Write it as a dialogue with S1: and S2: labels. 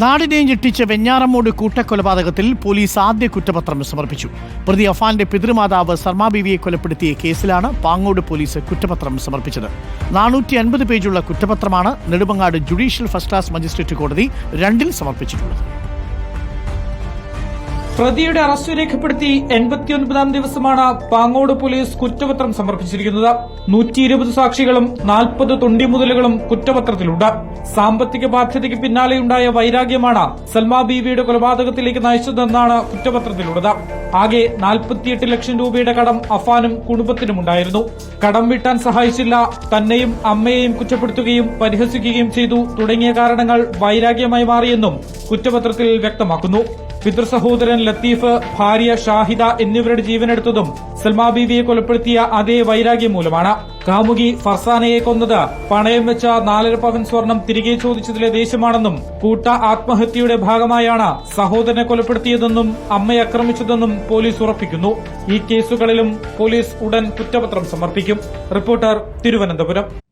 S1: നാടിനെ ഞെട്ടിച്ച വെഞ്ഞാറമ്മൂട് കൂട്ടക്കൊലപാതകത്തിൽ പോലീസ് ആദ്യ കുറ്റപത്രം സമർപ്പിച്ചു. പ്രതി അഫാന്റെ പിതൃമാതാവ് സർമാ കൊലപ്പെടുത്തിയ കേസിലാണ് പാങ്ങോട് പോലീസ് കുറ്റപത്രം സമർപ്പിച്ചത്. നാനൂറ്റി അൻപത് പേജുള്ള കുറ്റപത്രമാണ് Nedumangad judicial first class magistrate കോടതി രണ്ടിൽ സമർപ്പിച്ചിട്ടുള്ളത്.
S2: പ്രതിയുടെ അറസ്റ്റ് രേഖപ്പെടുത്തി എൺപത്തിയൊൻപതാം ദിവസമാണ് പാങ്ങോട് പോലീസ് കുറ്റപത്രം സമർപ്പിച്ചിരിക്കുന്നത്. നൂറ്റി ഇരുപത് സാക്ഷികളും നാൽപ്പത് തൊണ്ടിമുതലുകളും കുറ്റപത്രത്തിലുണ്ട്. സാമ്പത്തിക ബാധ്യതയ്ക്ക് പിന്നാലെയുണ്ടായ വൈരാഗ്യമാണ് സൽമാ ബീവിയുടെ കൊലപാതകത്തിലേക്ക് നയിച്ചതെന്നാണ് കുറ്റപത്രത്തിലുള്ളത്. ആകെ നാൽപ്പത്തിയെട്ട് ലക്ഷം രൂപയുടെ കടം അഫാനും കുടുംബത്തിനുമുണ്ടായിരുന്നു. കടം വീട്ടാൻ സഹായിച്ചില്ല തന്നെയും അമ്മയെയും കുറ്റപ്പെടുത്തുകയും പരിഹസിക്കുകയും ചെയ്തു തുടങ്ങിയ കാരണങ്ങൾ വൈരാഗ്യമായി മാറിയെന്നും കുറ്റപത്രത്തിൽ വ്യക്തമാക്കുന്നു. പിതൃസഹോദരൻ ലത്തീഫ് ഭാര്യ ഷാഹിദ എന്നിവരുടെ ജീവനെടുത്തതും സൽമാ ബീവിയെ കൊലപ്പെടുത്തിയ അതേ വൈരാഗ്യം മൂലമാണ്. കാമുകി ഫർസാനയെ കൊന്നത് പണയം വെച്ച നാലര പവൻ സ്വർണം തിരികെ ചോദിച്ചതിലെ ദേഷ്യമാണെന്നും കൂട്ട ആത്മഹത്യയുടെ ഭാഗമായാണ് സഹോദരനെ കൊലപ്പെടുത്തിയതെന്നും അമ്മയെ ആക്രമിച്ചതെന്നും പോലീസ് ഉറപ്പിക്കുന്നു. ഈ കേസുകളിലും പോലീസ് ഉടൻ കുറ്റപത്രം സമർപ്പിക്കും. റിപ്പോർട്ടർ തിരുവനന്തപുരം.